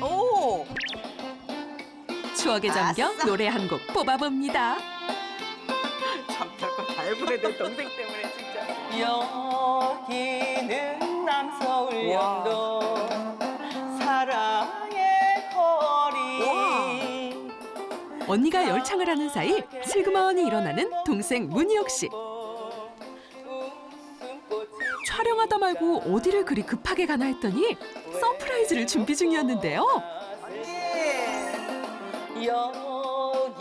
오. 추억에 잠겨 아싸. 노래 한 곡 뽑아봅니다. 참 별거 잘 부르네 내 동생 때문에 진짜. 여기는 남서울역도 사랑의 거리 언니가 열창을 하는 사이 슬그머니 일어나는 동생 문희옥 씨. 촬영하다 말고 어디를 그리 급하게 가나 했더니 서프라이즈를 준비 중이었는데요.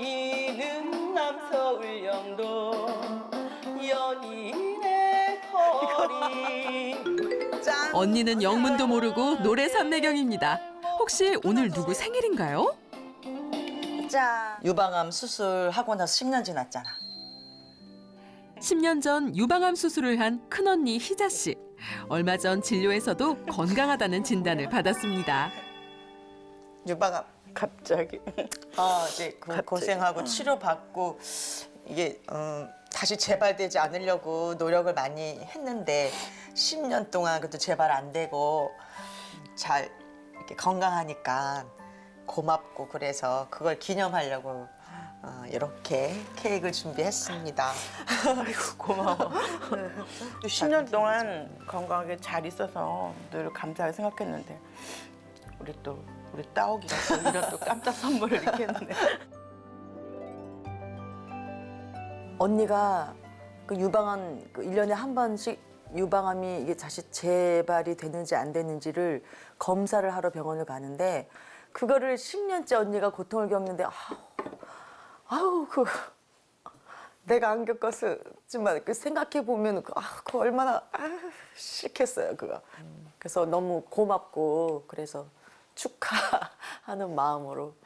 여기는 남서울역도 연인의 거리 짠. 언니는 영문도 모르고 노래 삼매경입니다. 혹시 오늘 누구 생일인가요? 짠. 유방암 수술하고 나서 10년 지났잖아. 10년 전 유방암 수술을 한 큰언니 희자 씨. 얼마 전 진료에서도 건강하다는 진단을 받았습니다. 유방암 갑자기 어, 이제 그 고생하고 치료받고 이게 음, 다시 재발되지 않으려고 노력을 많이 했는데 10년 동안 그래도 재발 안 되고 잘 이렇게 건강하니까 고맙고 그래서 그걸 기념하려고 어, 이렇게 케이크를 준비했습니다. 아이고 고마워. 10년 동안 건강하게 잘 있어서 늘 감사하게 생각했는데 우리 또 우리 따오기가 또 이런 또 깜짝 선물을 이렇게 했네. 언니가 그 유방암 그 1년에 한 번씩 유방암이 이게 다시 재발이 되는지 안 되는지를 검사를 하러 병원을 가는데 그거를 10년째 언니가 고통을 겪는데 아우, 아우 그 내가 안 겪었지만 그 생각해 보면 그, 아, 그 얼마나 아유, 싫겠어요 그거. 그래서 너무 고맙고 그래서 축하하는 마음으로